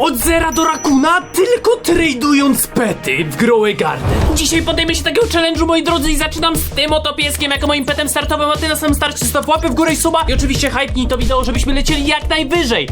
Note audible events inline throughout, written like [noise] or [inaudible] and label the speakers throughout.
Speaker 1: Od zera do rakuna, tylko tradując pety w Growe Garden. Dzisiaj podejmę się takiego challenge'u, moi drodzy, i zaczynam z tym oto pieskiem jako moim petem startowym, a ty na samym starcie staw łapę w górę i suba i oczywiście hypnij to wideo, żebyśmy lecieli jak najwyżej.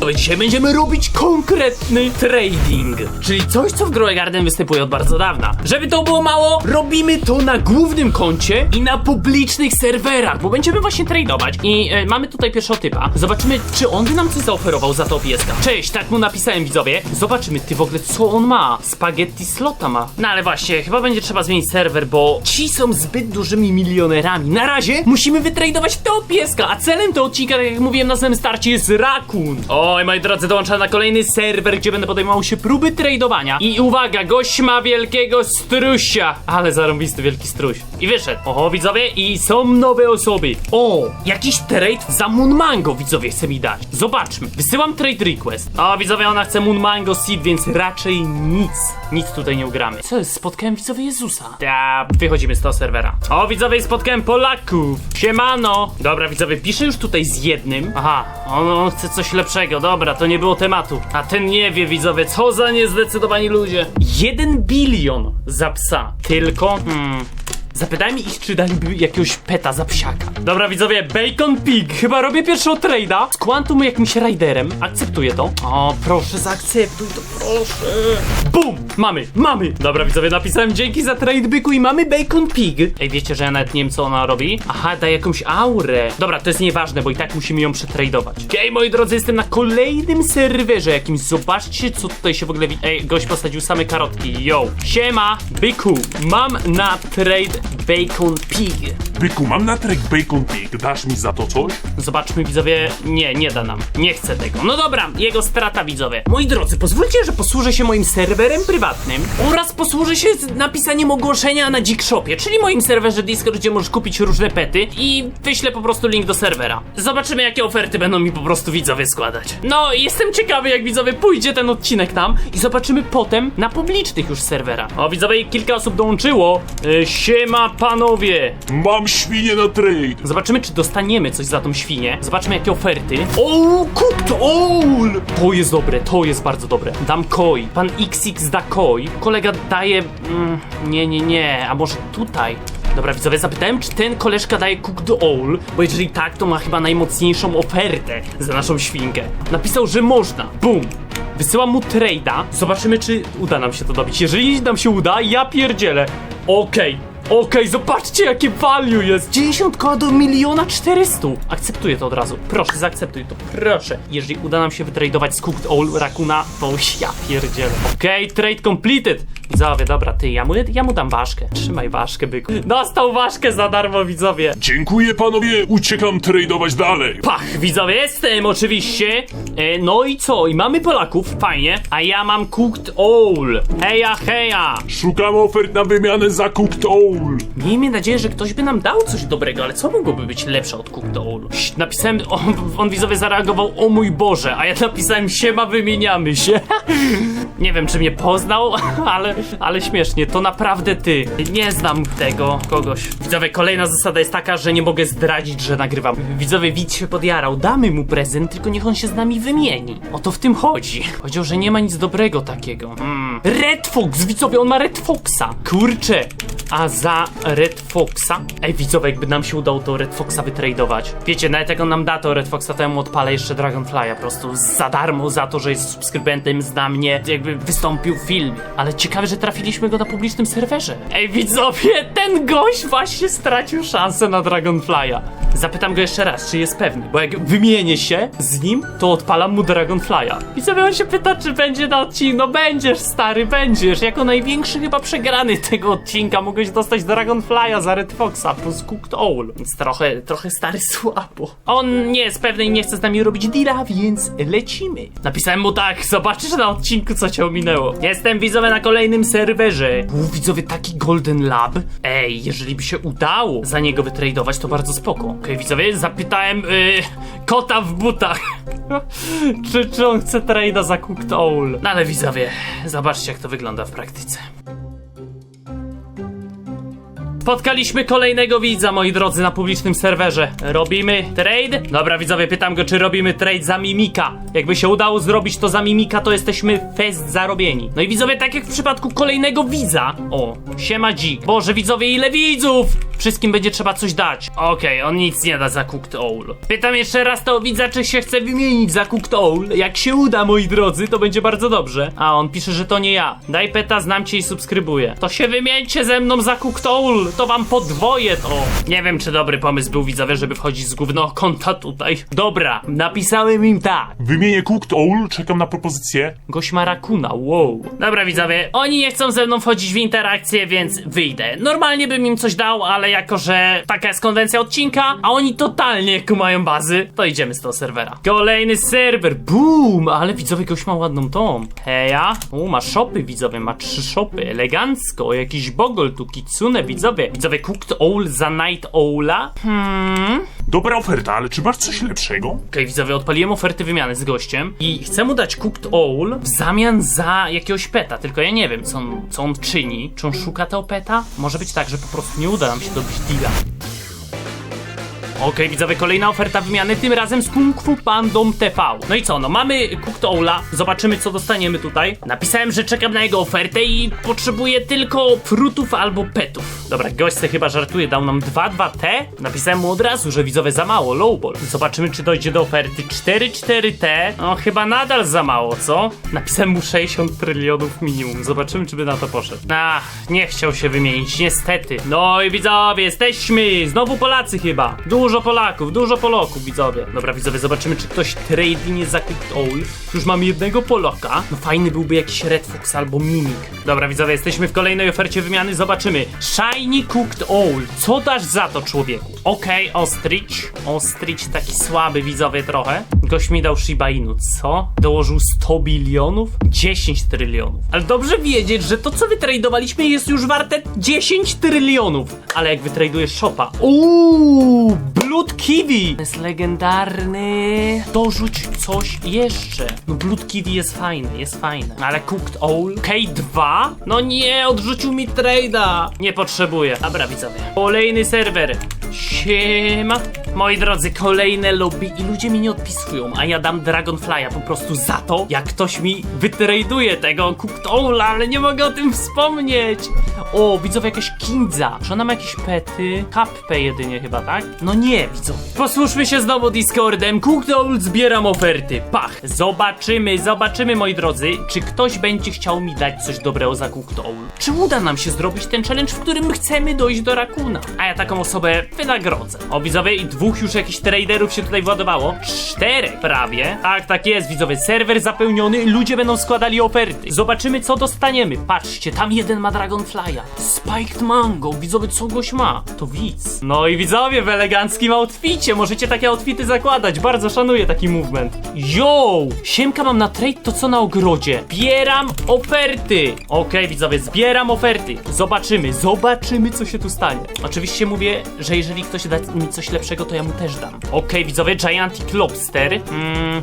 Speaker 1: To dzisiaj będziemy robić konkretny trading, czyli coś, co w Growe Garden występuje od bardzo dawna. Żeby to było mało, robimy to na głównym koncie i na publicznych serwerach, bo będziemy właśnie tradować. I e, mamy tutaj pierwszego typa. Zobaczymy, czy on by nam coś zaoferował za to pieska. Cześć, tak mu napisałem widzowie. Zobaczymy, ty w ogóle co on ma. Spaghetti slota ma. No ale właśnie, chyba będzie trzeba zmienić serwer, bo ci są zbyt dużymi milionerami. Na razie musimy wytradować to pieska, a celem tego odcinka, tak jak mówiłem na samym starcie, jest Rakun. Oj, moi drodzy, dołączam na kolejny serwer, gdzie będę podejmował się próby tradowania. I uwaga, gość ma wielkiego strusia. Ale zarąbisty wielki struś. I wyszedł. Oho, widzowie, i są nowe osoby. O, jakiś trade za Moon Mango, widzowie, chce mi dać. Zobaczmy. Wysyłam trade request. O, widzowie, ona chce Moon Mango Seed, więc raczej nic. Nic tutaj nie ugramy. Co jest? Spotkałem widzowie Jezusa. Ja, wychodzimy z tego serwera. O, widzowie, spotkałem Polaków. Siemano. Dobra, widzowie, piszę już tutaj z jednym. Aha, on, on chce coś lepszego. Dobra, to nie było tematu. A ten nie wie, widzowie, co za niezdecydowani ludzie. Jeden bilion za psa. Tylko, hmm... Zapytajmy ich, czy daliby jakiegoś peta za psiaka. Dobra, widzowie, Bacon Pig. Chyba robię pierwszego trade'a z Quantum jakimś Riderem. Akceptuję to. O, proszę, zaakceptuj to, proszę. Bum! Mamy, mamy! Dobra, widzowie, napisałem dzięki za trade, byku, i mamy Bacon Pig. Ej, wiecie, że ja nawet nie wiem, co ona robi? Aha, daje jakąś aurę. Dobra, to jest nieważne, bo i tak musimy ją przetradować. Okej, moi drodzy, jestem na kolejnym serwerze jakimś. Zobaczcie, co tutaj się w ogóle... Ej, gość posadził same karotki. Yo! Siema, byku! Mam na trade Bacon Pig.
Speaker 2: Byku, mam na trek Bacon Pig, dasz mi za to coś?
Speaker 1: Zobaczmy, widzowie. Nie, nie da nam. Nie chcę tego. No dobra, jego strata, widzowie. Moi drodzy, pozwólcie, że posłużę się moim serwerem prywatnym oraz posłużę się z napisaniem ogłoszenia na Geekshopie, czyli moim serwerze Discord, gdzie możesz kupić różne pety i wyślę po prostu link do serwera. Zobaczymy, jakie oferty będą mi po prostu widzowie składać. No, jestem ciekawy, jak widzowie pójdzie ten odcinek tam i zobaczymy potem na publicznych już serwerach. O, widzowie, kilka osób dołączyło. Yy, siema, panowie.
Speaker 2: Mam świnię na trade!
Speaker 1: Zobaczymy, czy dostaniemy coś za tą świnię. Zobaczmy, jakie oferty. O, cooked all! To jest dobre, to jest bardzo dobre. Dam koi. Pan XX da koi. Kolega daje... Mm, nie, nie, nie. A może tutaj? Dobra, widzowie, zapytałem, czy ten koleżka daje cooked all, bo jeżeli tak, to ma chyba najmocniejszą ofertę za naszą świnkę. Napisał, że można. Bum! Wysyłam mu trade'a. Zobaczymy, czy uda nam się to dobić. Jeżeli nam się uda, ja pierdzielę. Okej. Okej, zobaczcie jakie value jest! 90 koła do miliona 400! Akceptuję to od razu. Proszę, zaakceptuj to, proszę. Jeżeli uda nam się wytradować z Cooked All Rakuna, to ja pierdzielę. Okej, trade completed! Widzowie, dobra, ty, ja mu, ja mu dam ważkę. Trzymaj ważkę, byku. Dostał ważkę za darmo, widzowie.
Speaker 2: Dziękuję panowie, uciekam tradować dalej!
Speaker 1: Pach, widzowie, jestem oczywiście. E, no i co? I mamy Polaków, fajnie. A ja mam Cooked All. Heja, heja!
Speaker 2: Szukam ofert na wymianę za Cooked Owl!
Speaker 1: Miejmy nadzieję, że ktoś by nam dał coś dobrego, ale co mogłoby być lepsze od Cooked All? Napisałem, on, on widzowie zareagował, o mój Boże, a ja napisałem, siema, wymieniamy się. [laughs] Nie wiem, czy mnie poznał, [laughs] ale, ale śmiesznie, to naprawdę ty. Nie znam tego kogoś. Widzowie, kolejna zasada jest taka, że nie mogę zdradzić, że nagrywam. Widzowie, widz się podjarał, damy mu prezent, tylko niech on się z nami wymieni. O to w tym chodzi. Powiedział, że nie ma nic dobrego takiego. Mm. Red Fox, widzowie, on ma Red Foxa. Kurczę, a za Red Foxa? Ej, widzowie, jakby nam się udało to Red Foxa wytradować. Wiecie, nawet jak on nam da to Red Foxa, to ja mu odpalę jeszcze Dragonfly'a po prostu za darmo, za to, że jest subskrybentem, zna mnie, jakby wystąpił w filmie. Ale ciekawe, że trafiliśmy go na publicznym serwerze. Ej, widzowie, ten gość właśnie stracił szansę na Dragonfly'a. Zapytam go jeszcze raz, czy jest pewny, bo jak wymienię się z nim, to odpalam mu Dragonfly'a. Widzowie, on się pyta, czy będzie na odcinku. No będziesz, stary, będziesz. Jako największy chyba przegrany [laughs] tego odcinka mogłeś dostać Dragonfly'a za Red Foxa plus Cooked Owl. Więc trochę, trochę stary [laughs] słabo. On nie jest pewny i nie chce z nami robić deala, więc lecimy. Napisałem mu tak, zobaczysz na odcinku, co cię ominęło. Jestem widzowie na kolejnym serwerze. U, widzowie, taki Golden Lab. Ej, jeżeli by się udało za niego wytradować, to bardzo spoko. Okej, widzowie, zapytałem yy, kota w butach. [laughs] czy, czy on chce trade'a za Cooked Owl? No ale widzowie, zobaczcie jak to wygląda w praktyce. Spotkaliśmy kolejnego widza, moi drodzy, na publicznym serwerze. Robimy trade? Dobra, widzowie, pytam go, czy robimy trade za Mimika. Jakby się udało zrobić to za Mimika, to jesteśmy fest zarobieni. No i widzowie, tak jak w przypadku kolejnego widza. O, siema dzik. Boże, widzowie, ile widzów! Wszystkim będzie trzeba coś dać. Okej, on nic nie da za Cooked Owl. Pytam jeszcze raz to widza, czy się chce wymienić za Cooked Owl. Jak się uda, moi drodzy, to będzie bardzo dobrze. A on pisze, że to nie ja. Daj peta, znam cię i subskrybuję. To się wymieńcie ze mną za Cooked Owl. To wam podwoję to. Nie wiem, czy dobry pomysł był widzowie, żeby wchodzić z głównego konta tutaj. Dobra, napisałem im tak.
Speaker 2: Wymienię Cooked Owl, czekam na propozycję.
Speaker 1: Gość ma rakuna, wow. Dobra widzowie, oni nie chcą ze mną wchodzić w interakcję, więc wyjdę. Normalnie bym im coś dał, ale jako, że taka jest konwencja odcinka, a oni totalnie kumają bazy, to idziemy z tego serwera. Kolejny serwer, boom, ale widzowie gość ma ładną tą. Heja, u, ma shopy widzowie, ma trzy shopy, elegancko, jakiś bogol tu, kitsune widzowie. Widzowie, cooked owl za night owla? Hmm...
Speaker 2: Dobra oferta, ale czy masz coś lepszego?
Speaker 1: Okej, widzowie, odpaliłem oferty wymiany z gościem i chcę mu dać Cooked Owl w zamian za jakiegoś peta, tylko ja nie wiem, co on, co on czyni. Czy on szuka tego peta? Może być tak, że po prostu nie uda nam się dobić deala. Okej, widzowie, kolejna oferta wymiany, tym razem z Kung Fu Pandą TV. No i co, no mamy Cooked Owla, zobaczymy co dostaniemy tutaj. Napisałem, że czekam na jego ofertę i potrzebuję tylko frutów albo petów. Dobra, gość se chyba żartuje, dał nam 2-2T. Napisałem mu od razu, że widzowie za mało, lowball. Zobaczymy, czy dojdzie do oferty 4-4T. No chyba nadal za mało, co? Napisałem mu 60 trylionów minimum, zobaczymy, czy by na to poszedł. Ach, nie chciał się wymienić, niestety. No i widzowie, jesteśmy, znowu Polacy chyba. Dużo Polaków, dużo Polaków, widzowie. Dobra, widzowie, zobaczymy, czy ktoś trading za Cooked Owl. Już mamy jednego Polaka. No fajny byłby jakiś Red Fox albo Mimik. Dobra, widzowie, jesteśmy w kolejnej ofercie wymiany, zobaczymy. Shiny Cooked Owl. Co dasz za to, człowieku? Okej, Ostrich. Ostrich taki słaby, widzowie, trochę. Gość mi dał Shiba Inu, co? Dołożył 100 bilionów? 10 trylionów. Ale dobrze wiedzieć, że to, co wytradowaliśmy, jest już warte 10 trylionów. Ale jak wytradujesz Shopa... Uuu, Blood Kiwi! Jest legendarny. Dorzuć coś jeszcze. No Blood Kiwi jest fajny, jest fajny. Ale Cooked Owl? K2? No nie, odrzucił mi trade'a. Nie potrzebuję. Dobra, widzowie. Kolejny serwer. Siema. Moi drodzy, kolejne lobby i ludzie mi nie odpisują, a ja dam Dragonfly'a po prostu za to, jak ktoś mi wytraduje tego Cooked ale nie mogę o tym wspomnieć. O, widzowie, jakaś Kindza. Czy ona ma jakieś pety? Kapę jedynie chyba, tak? No nie, widzowie. Posłuszmy się znowu Discordem. Cooked zbieram oferty. Pach. Zobaczymy, zobaczymy, moi drodzy, czy ktoś będzie chciał mi dać coś dobrego za Cooked. Czy uda nam się zrobić ten challenge, w którym chcemy dojść do Rakuna? A ja taką osobę wynagrodzę. O, widzowie, i dwóch już jakichś traderów się tutaj władowało. Czterech prawie. Tak, tak jest, widzowie. Serwer zapełniony, ludzie będą składali oferty. Zobaczymy, co dostaniemy. Patrzcie, tam jeden ma Dragonfly'a. Spiked Mango. Widzowie, co goś ma? To widz. No i widzowie, w eleganckim outficie. Możecie takie outfity zakładać. Bardzo szanuję taki movement. Yo! Siemka mam na trade, to co na ogrodzie? Bieram oferty. Okej, widzowie, zbieram oferty. Zobaczymy, zobaczymy, co się tu stanie. Oczywiście mówię, że jeżeli ktoś da mi coś lepszego, to ja mu też dam. Okej, widzowie, Gigantic Lobster. Mm,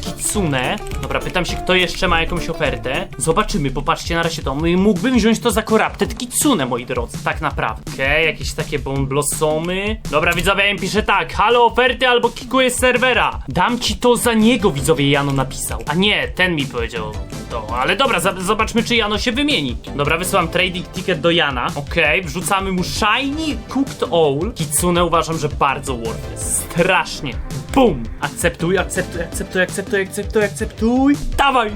Speaker 1: Kitsune. Dobra, pytam się, kto jeszcze ma jakąś ofertę. Zobaczymy, popatrzcie na razie to. No Mógłbym wziąć to za Corrupted Kitsune, moi drodzy, tak naprawdę. Okej, jakieś takie Bone Blossomy. Dobra, widzowie, ja im piszę tak. Halo, oferty albo kikuję serwera. Dam ci to za niego, widzowie, Jano napisał. A nie, ten mi powiedział to. Ale dobra, zobaczmy, czy Jano się wymieni. Dobra, wysyłam trading ticket do Jana. Okej, wrzucamy mu Shiny Cooked Owl. Kitsune uważam, że bardzo worth jest. Strasznie. Bum! Akceptuj, akceptuj, akceptuj, akceptuj, akceptuj, akceptuj. Dawaj!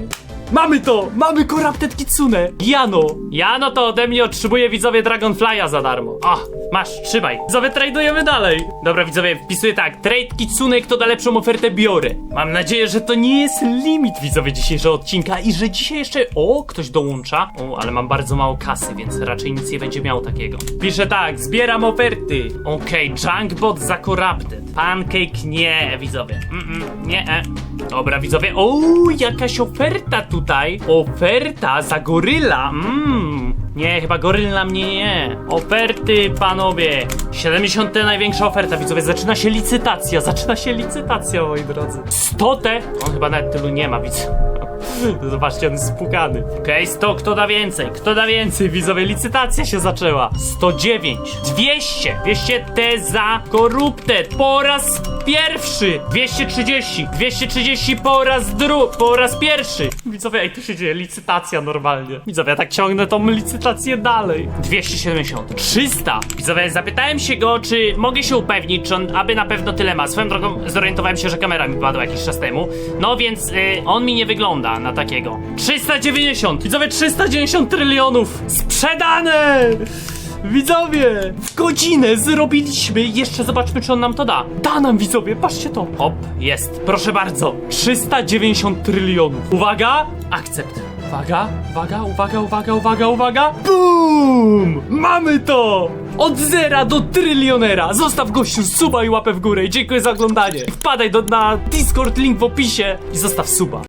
Speaker 1: Mamy to! Mamy Corrupted Kitsune! Jano! Jano to ode mnie otrzymuje widzowie Dragonfly'a za darmo. O, masz, trzymaj. Widzowie, tradujemy dalej. Dobra, widzowie, wpisuję tak. Trade Kitsune, kto da lepszą ofertę, biorę. Mam nadzieję, że to nie jest limit, widzowie, dzisiejszego odcinka i że dzisiaj jeszcze... O, ktoś dołącza. O, ale mam bardzo mało kasy, więc raczej nic nie będzie miał takiego. Piszę tak, zbieram oferty. Okej, Junkbot za Corrupted. Pancake nie, widzowie. Mm-mm, nie, e. Dobra, widzowie. O, jakaś oferta tutaj. Oferta za goryla. Mmm. Nie, chyba goryla mnie nie. Oferty, panowie. 70 największa oferta, widzowie. Zaczyna się licytacja. Zaczyna się licytacja, moi drodzy. 100 te. On chyba nawet tylu nie ma, widz. [laughs] Zobaczcie, on jest spukany. Okej, 100, kto da więcej? Kto da więcej? Widzowie, licytacja się zaczęła. 109, 200, 200 T za koruptet po raz pierwszy. 230, 230 po raz dru, po raz pierwszy. Widzowie, ej, tu się dzieje licytacja normalnie. Widzowie, ja tak ciągnę tą licytację dalej. 270, 300. Widzowie, zapytałem się go, czy mogę się upewnić, czy on aby na pewno tyle ma. Swoją drogą zorientowałem się, że kamera mi padła jakiś czas temu. No więc y, on mi nie wygląda na takiego. 390! Widzowie, 390 trylionów! Sprzedane! Widzowie! W godzinę zrobiliśmy! Jeszcze zobaczmy, czy on nam to da. Da nam, widzowie, patrzcie to! Hop, jest. Proszę bardzo. 390 trylionów. Uwaga! Akcept. Uwaga, uwaga, uwaga, uwaga, uwaga, uwaga. BOOM! Mamy to! Od zera do trylionera! Zostaw gościu suba i łapę w górę dziękuję za oglądanie. Wpadaj do, na Discord, link w opisie i zostaw suba.